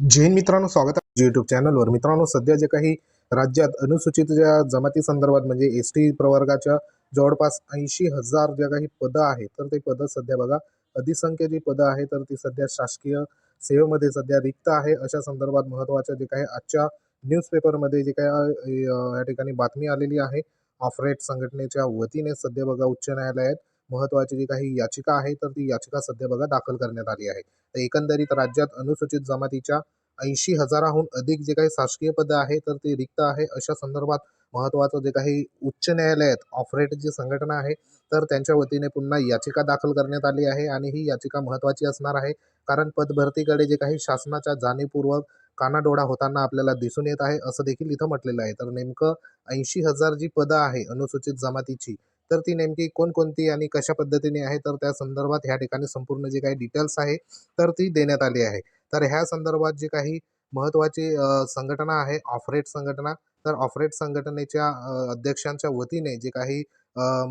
जैन मित्रांनो स्वागत आहे युट्यूब चॅनलवर मित्रांनो सध्या जे काही राज्यात अनुसूचित ज्या जमाती संदर्भात म्हणजे एस टी प्रवर्गाच्या जवळपास ऐंशी हजार ज्या काही पदं आहेत तर ते पदं सध्या बघा अधिसंख्य जी पदं आहे तर ती सध्या शासकीय सेवेमध्ये सध्या रिक्त आहे. अशा संदर्भात महत्त्वाच्या जे काही आजच्या न्यूजपेपरमध्ये जे काही या ठिकाणी बातमी आलेली आहे ऑफरेट संघटनेच्या वतीने सध्या बघा उच्च न्यायालयात महत्त्वाची जी काही याचिका आहे तर ती याचिका सध्या बघा दाखल करण्यात आली आहे. तर एकंदरीत राज्यात अनुसूचित जमातीच्या ऐंशी हजाराहून अधिक जे काही शासकीय पदं आहे तर ती रिक्त आहे. अशा संदर्भात महत्त्वाचं जे काही उच्च न्यायालयात ऑफरेट जी संघटना आहे तर त्यांच्या वतीने पुन्हा याचिका दाखल करण्यात आली आहे आणि ही याचिका महत्त्वाची असणार आहे. कारण पदभरतीकडे जे काही शासनाच्या जाणीवपूर्वक कानाडोळा होताना आपल्याला दिसून येत आहे असं देखील इथं म्हटलेलं आहे. तर नेमकं ऐंशी हजार जी पदं आहे अनुसूचित जमातीची तर ती नेमकी कोणकोणती आणि कशा पद्धतीने आहे? तर त्या संदर्भात ह्या ठिकाणी संपूर्ण जे काही डिटेल्स आहे तर ती देण्यात आली आहे. तर ह्या संदर्भात जी काही महत्त्वाची संघटना आहे ऑफरेट संघटना तर ऑफरेट संघटनेच्या अध्यक्षांच्या वतीने जे काही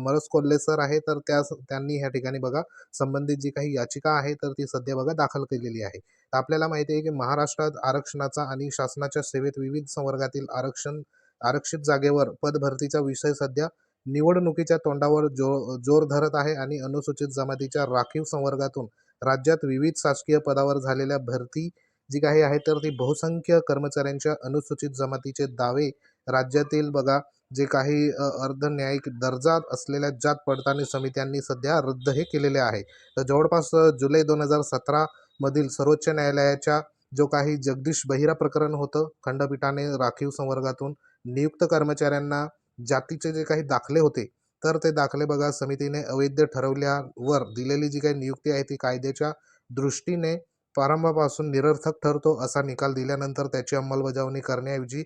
मरस कोल्हे सर आहे तर त्या त्यांनी ह्या ठिकाणी बघा संबंधित जी काही याचिका आहे तर ती सध्या बघा दाखल केलेली आहे. तर आपल्याला माहिती आहे की महाराष्ट्रात आरक्षणाचा आणि शासनाच्या सेवेत विविध संवर्गातील आरक्षण आरक्षित जागेवर पदभरतीचा विषय सध्या निवडणुकीच्या तोंडावर जो जोर धरत आहे आणि अनुसूचित जमातीच्या राखीव संवर्गातून राज्यात विविध शासकीय पदावर झालेल्या भरती जी काही आहे तर ती बहुसंख्य कर्मचाऱ्यांच्या अनुसूचित जमातीचे दावे राज्यातील बघा जे काही अर्ध अर्धन्यायिक दर्जा असलेल्या जात पडताळणी समित्यांनी सध्या रद्द हे केलेले आहे. तर जवळपास जुलै दोन हजार सतरामधील सर्वोच्च न्यायालयाच्या जो काही जगदीश बहिरा प्रकरण होतं खंडपीठाने राखीव संवर्गातून नियुक्त कर्मचाऱ्यांना जातीचे जे काही दाखले होते तर ते दाखले बघा समितीने अवैध ठरवल्यावर दिलेली जी काही नियुक्ती आहे ती कायद्याच्या दृष्टीने प्रारंभापासून निरर्थक ठरतो असा निकाल दिल्यानंतर त्याची अंमलबजावणी करण्याऐवजी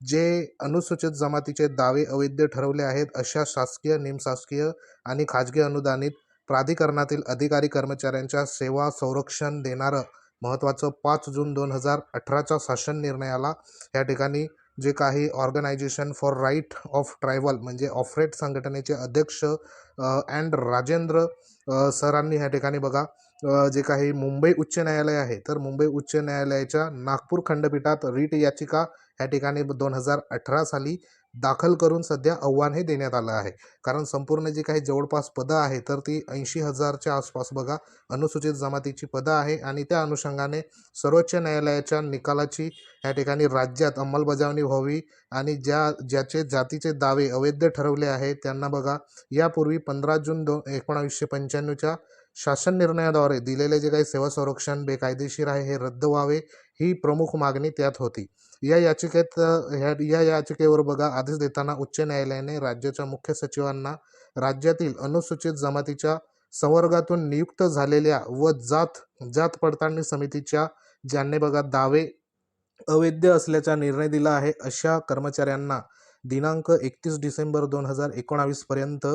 जे अनुसूचित जमातीचे दावे अवैध ठरवले आहेत अशा शासकीय निमशासकीय आणि खाजगी अनुदानित प्राधिकरणातील अधिकारी कर्मचाऱ्यांच्या सेवा संरक्षण देणारं महत्त्वाचं पाच जून दोन हजार अठराच्या शासन निर्णयाला या ठिकाणी जे काही organisation for right of tribal म्हणजे ऑफरेट संघटनेचे अध्यक्ष अँड राजेंद्र सरांनी ह्या ठिकाणी बघा जे काही मुंबई उच्च न्यायालय आहे तर मुंबई उच्च न्यायालयाच्या नागपूर खंडपीठात रीट याचिका ह्या ठिकाणी दोन हजार अठरा साली दाखल करून सध्या आव्हान हे देण्यात आलं आहे. कारण संपूर्ण जी काही जवळपास पदं आहे तर ती ऐंशी हजारच्या आसपास बघा अनुसूचित जमातीची पदं आहे आणि त्या अनुषंगाने सर्वोच्च न्यायालयाच्या निकालाची या ठिकाणी राज्यात अंमलबजावणी व्हावी आणि ज्या ज्याचे जातीचे दावे अवैध ठरवले आहेत त्यांना बघा यापूर्वी पंधरा जून दो एकोणावीसशे पंच्याण्णवच्या शासन निर्णयाद्वारे दिलेले जे काही सेवा संरक्षण बेकायदेशीर आहे हे रद्द व्हावे ही प्रमुख मागणी त्यात होती. या याचिकेत ह्या या याचिकेवर बघा आदेश देताना उच्च न्यायालयाने राज्याच्या मुख्य सचिवांना राज्यातील अनुसूचित जमातीच्या संवर्गातून नियुक्त झालेल्या व जात जात पडताळणी समितीच्या ज्यांनी बघा दावे अवैध असल्याचा निर्णय दिला आहे अशा कर्मचाऱ्यांना दिनांक एकतीस डिसेंबर दोन हजार एकोणावीसपर्यंत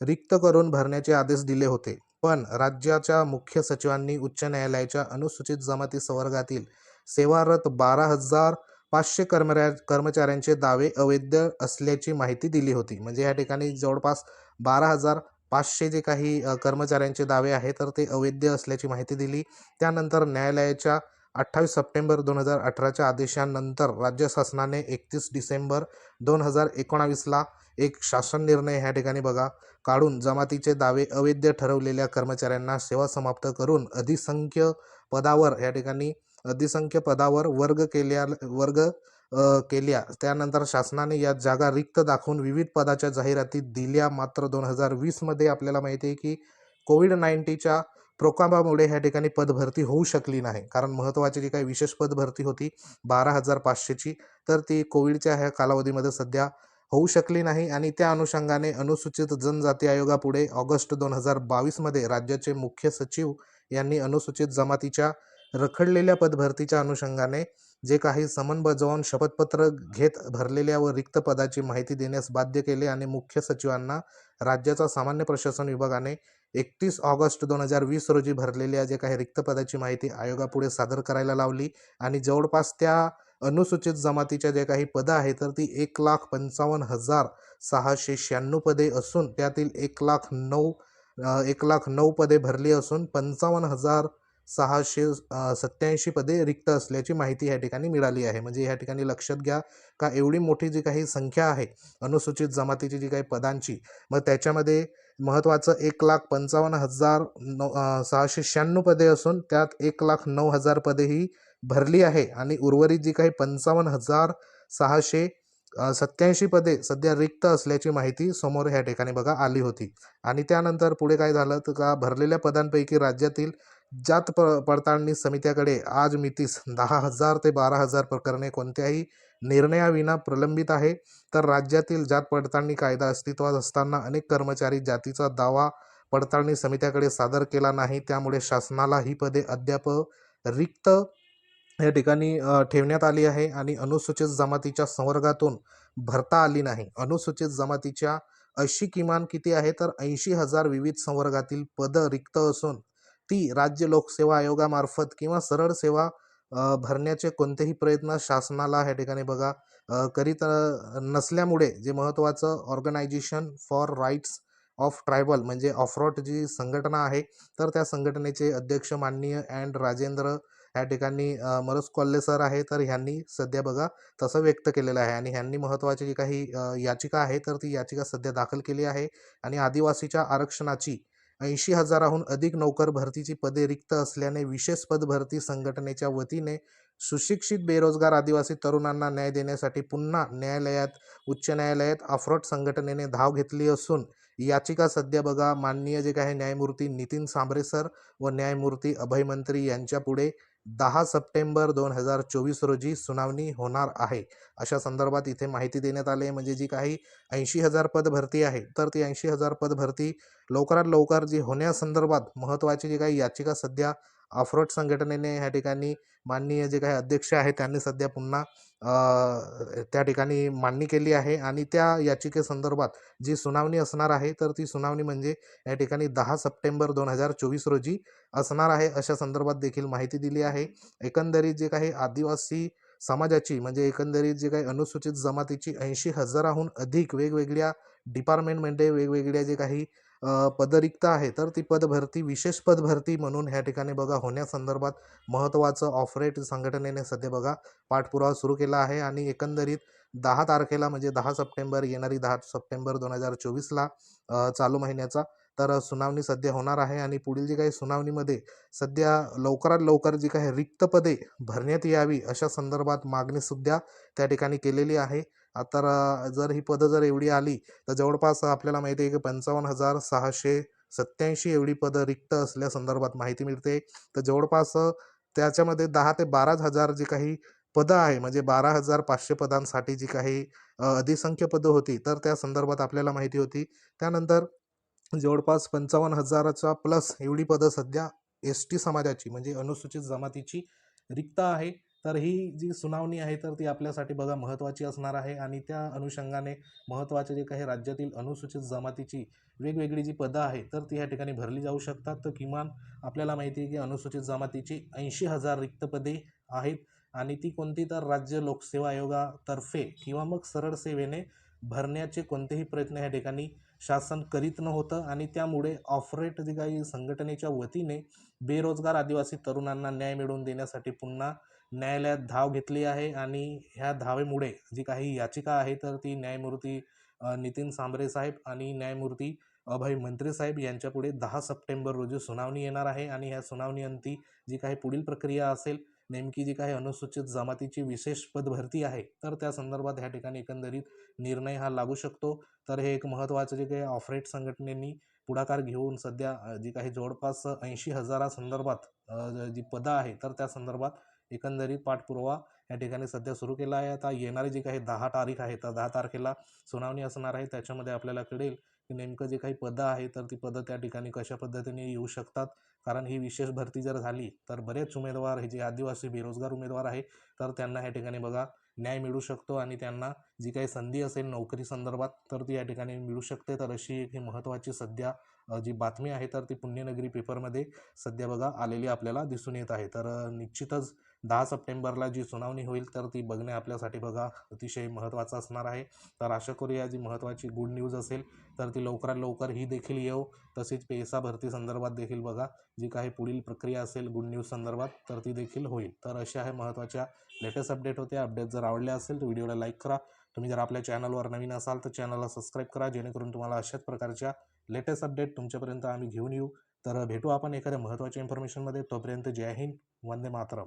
रिक्त करून भरण्याचे आदेश दिले होते. पण राज्याच्या मुख्य सचिवांनी उच्च न्यायालयाच्या अनुसूचित जमाती संवर्गातील सेवारत बारा हजार पाचशे कर्मऱ्या कर्मचाऱ्यांचे दावे अवैध असल्याची माहिती दिली होती. म्हणजे या ठिकाणी जवळपास बारा हजार पाचशे जे काही कर्मचाऱ्यांचे दावे आहे तर ते अवैध असल्याची माहिती दिली. त्यानंतर न्यायालयाच्या अठ्ठावीस सप्टेंबर दोन हजार अठराच्या आदेशानंतर राज्य शासनाने एकतीस डिसेंबर दोन हजार एकोणावीसला एक शासन निर्णय ह्या ठिकाणी बघा काढून जमातीचे दावे अवैध ठरवलेल्या कर्मचाऱ्यांना सेवा समाप्त करून अधिसंख्य पदावर या ठिकाणी अधिसंख्य पदावर वर्ग केल्या वर्ग केल्या. त्यानंतर शासनाने या जागा रिक्त दाखवून विविध पदाच्या जाहिराती दिल्या. मात्र दोन हजार वीसमध्ये आपल्याला माहिती आहे की कोविड नाईन्टीनच्या प्रोकामामुळे ह्या ठिकाणी पदभरती होऊ शकली नाही. कारण महत्त्वाची जी काही विशेष पदभरती होती बारा हजार पाचशेची तर ती कोविडच्या ह्या कालावधीमध्ये सध्या होऊ शकली नाही. आणि त्या अनुषंगाने अनुसूचित जनजाती आयोगापुढे ऑगस्ट दोन हजार बावीसमध्ये राज्याचे मुख्य सचिव यांनी अनुसूचित जमातीच्या रखडलेल्या पदभरतीच्या अनुषंगाने जे काही समन बजावून शपथपत्र घेत भरलेल्या व रिक्त पदाची माहिती देण्यास बाध्य केले आणि मुख्य सचिवांना राज्याचा सामान्य प्रशासन विभागाने एकतीस ऑगस्ट दोन हजार वीस रोजी भरलेल्या जे काही रिक्त पदाची माहिती आयोगापुढे सादर करायला लावली आणि जवळपास त्या अनुसूचित जमातीच्या जे काही पदं आहेत तर ती एक लाख पंचावन्न हजार सहाशे शहाण्णव पदे असून त्यातील एक लाख नऊ एक लाख नऊ पदे भरली असून पंचावन्न हजार सहाशे सत्याऐंशी पदे रिक्त असल्याची माहिती या ठिकाणी मिळाली आहे. म्हणजे या ठिकाणी लक्षात घ्या का एवढी मोठी जी काही संख्या आहे अनुसूचित जमातीची जी काही पदांची मग त्याच्यामध्ये महत्त्वाचं एक लाख पंचावन्न हजार नऊ सहाशे शहाण्णव पदे असून त्यात एक लाख नऊ हजार पदे ही भरली आहे. आणि उर्वरित जी काही पंचावन्न हजार सहाशे सत्याऐंशी पदे सध्या रिक्त असल्याची माहिती समोर ह्या ठिकाणी बघा आली होती. आणि त्यानंतर पुढे काय झालं? तर का भरलेल्या पदांपैकी राज्यातील जात प पडताळणी समित्याकडे आज मितीस दहा हजार ते बारा हजार प्रकरणे कोणत्याही निर्णयाविना प्रलंबित आहे. तर राज्यातील जात पडताळणी कायदा अस्तित्वात असताना अनेक कर्मचारी जातीचा दावा पडताळणी समित्याकडे सादर केला नाही. त्यामुळे शासनाला ही पदे अद्याप रिक्त या ठिकाणी ठेवण्यात आली आहे आणि अनुसूचित जमातीच्या संवर्गातून भरता आली नाही. अनुसूचित जमातीच्या अशी किमान किती आहे? तर ऐंशी हजार विविध संवर्गातील पदं रिक्त असून ती राज्य लोकसेवा आयोगामार्फत किंवा सरळ सेवा भरण्याचे कोणतेही प्रयत्न शासनाला ह्या ठिकाणी बघा करीत नसल्यामुळे जे महत्त्वाचं organisation for rights of tribal म्हणजे ऑफरॉट जी संघटना आहे तर त्या संघटनेचे अध्यक्ष माननीय अँड राजेंद्र या ठिकाणी अ, मनोज कोल्हे सर आहे तर ह्यांनी सध्या बघा तसं व्यक्त केलेलं आहे आणि ह्यांनी महत्त्वाची जी काही याचिका आहे तर ती याचिका सध्या दाखल केली आहे आणि आदिवासीच्या आरक्षणाची ऐंशी हजाराहून अधिक नोकर भरतीची पदे रिक्त असल्याने विशेष पद भरती संघटनेच्या वतीने सुशिक्षित बेरोजगार आदिवासी तरुणांना न्याय देण्यासाठी पुन्हा न्यायालयात उच्च न्यायालयात अफ्रोट संघटनेने धाव घेतली असून याचिका सध्या बघा. माननीय जे काही न्यायमूर्ती नितीन सांबरे सर व न्यायमूर्ती अभय मंत्री दहा सप्टेंबर दोन हजार चोवीस रोजी सुनावणी होणार आहे. अशा संदर्भात इथे माहिती देण्यात आली आहे. म्हणजे जी काही ऐंशी हजार पद भरती आहे तर ती ऐंशी हजार पद भरती लवकरात लवकर जी होण्यासंदर्भात महत्त्वाची जी काही याचिका सध्या अफ्रोट संघटनेने ह्या ठिकाणी माननीय जे काही अध्यक्ष आहे त्यांनी सध्या पुन्हा त्या ठिकाणी मांडणी केली आहे आणि त्या याचिकेसंदर्भात जी सुनावणी असणार आहे तर ती सुनावणी म्हणजे या ठिकाणी दहा सप्टेंबर दोन हजार चोवीस रोजी असणार आहे अशा संदर्भात देखील माहिती दिली आहे. एकंदरीत जे काही आदिवासी समाजाची म्हणजे एकंदरीत जे काही अनुसूचित जमातीची ऐंशी हजाराहून अधिक वेगवेगळ्या डिपार्टमेंटमध्ये वेगवेगळ्या जे काही पदरिक्त रिक्त आहे. तर ती पदभरती विशेष पदभरती म्हणून ह्या ठिकाणी बघा होण्यासंदर्भात महत्त्वाचं ऑफरेट संघटनेने सध्या बघा पाठपुरावा सुरू केला आहे आणि एकंदरीत दहा तारखेला म्हणजे दहा सप्टेंबर येणारी दहा सप्टेंबर दोन हजार चोवीसला चालू महिन्याचा तर सुनावणी सध्या होणार आहे आणि पुढील जी काही सुनावणीमध्ये सध्या लवकरात लवकर जी काही रिक्त पदे भरण्यात यावी अशा संदर्भात मागणीसुद्धा त्या ठिकाणी केलेली आहे. आता जर ही पदं जर एवढी आली तर जवळपास आपल्याला माहिती आहे की पंचावन्न हजार सहाशे सत्याऐंशी एवढी पदं रिक्त असल्या संदर्भात माहिती मिळते. तर जवळपास त्याच्यामध्ये दहा ते बाराच हजार जी काही पदं आहे म्हणजे बारा हजार पाचशे पदांसाठी जी काही अधिसंख्य पदं होती तर त्या संदर्भात आपल्याला माहिती होती. त्यानंतर जवळपास पंचावन्न हजाराचा प्लस एवढी पदं सध्या एस टी समाजाची म्हणजे अनुसूचित जमातीची रिक्त आहे. तर ही जी सुनावणी आहे तर ती आपल्यासाठी बघा महत्त्वाची असणार आहे आणि त्या अनुषंगाने महत्त्वाचे जे काही राज्यातील अनुसूचित जमातीची वेगवेगळी जी पदं आहे तर ती या ठिकाणी भरली जाऊ शकतात. तर किमान आपल्याला माहिती आहे की अनुसूचित जमातीची ऐंशी हजार रिक्त पदे आहेत आणि ती कोणती? तर राज्य लोकसेवा आयोगातर्फे किंवा मग सरळ सेवेने भरण्याचे कोणतेही प्रयत्न या ठिकाणी शासन करीत नव्हतं आणि त्यामुळे ऑफरेट जी काही संघटनेच्या वतीने बेरोजगार आदिवासी तरुणांना न्याय मिळवून देण्यासाठी पुन्हा न्यायालयात धाव घेतली आहे आणि ह्या धावेमुळे जी काही याचिका आहे तर ती न्यायमूर्ती नितीन सांबरे साहेब आणि न्यायमूर्ती अभय मंत्री साहेब यांच्यापुढे दहा सप्टेंबर रोजी सुनावणी येणार आहे आणि ह्या सुनावणीअंती जी काही पुढील प्रक्रिया असेल नेमकी जी काही अनुसूचित जमातीची विशेष पदभरती आहे तर त्या संदर्भात ह्या ठिकाणी एकंदरीत निर्णय हा लागू शकतो. तर हे एक महत्त्वाचं जे काही ऑफरेट संघटनेनी पुढाकार घेऊन सध्या जी काही जवळपास ऐंशी हजारासंदर्भात जी पदं आहे तर त्या संदर्भात एकंदरीत पाठपुरावा या ठिकाणी सध्या सुरू केला आहे. आता येणारी जी काही दहा तारीख आहे तर दहा तारखेला सुनावणी असणार आहे. त्याच्यामध्ये आपल्याला कळेल की नेमकं जे काही पदं आहे तर ती पदं त्या ठिकाणी कशा पद्धतीने येऊ शकतात? कारण ही विशेष भरती जर झाली तर बरेच उमेदवार हे जे आदिवासी बेरोजगार उमेदवार आहे तर त्यांना या ठिकाणी बघा न्याय मिळू शकतो आणि त्यांना जी काही संधी असेल नोकरी संदर्भात तर ती या ठिकाणी मिळू शकते. तर अशी एक ही महत्त्वाची सध्या जी बातमी आहे तर ती पुण्यनगरी पेपरमध्ये सध्या बघा आलेली आपल्याला दिसून येत आहे. तर निश्चितच दहा सप्टेंबरला जी सुनावणी होईल तर ती बघणे आपल्यासाठी बघा अतिशय महत्त्वाचं असणार आहे. तर आशा करूया जी महत्त्वाची गुड न्यूज असेल तर ती लवकरात लवकर ही देखील येऊ तसेच पेसा भरती संदर्भात देखील बघा जी काही पुढील प्रक्रिया असेल गुड न्यूज संदर्भात तर ती देखील होईल. तर अशा आहे महत्त्वाच्या लेटेस्ट अपडेट होते. अपडेट जर आवडले असेल तर व्हिडिओला लाईक करा. तुम्ही जर आपल्या चॅनलवर नवीन असाल तर चॅनलला सबस्क्राईब करा जेणेकरून तुम्हाला अशाच प्रकारच्या लेटेस्ट अपडेट तुमच्यापर्यंत आम्ही घेऊन येऊ. तर भेटू आपण एखाद्या महत्त्वाच्या इन्फॉर्मेशनमध्ये तोपर्यंत जय हिंद वंदे मातरम.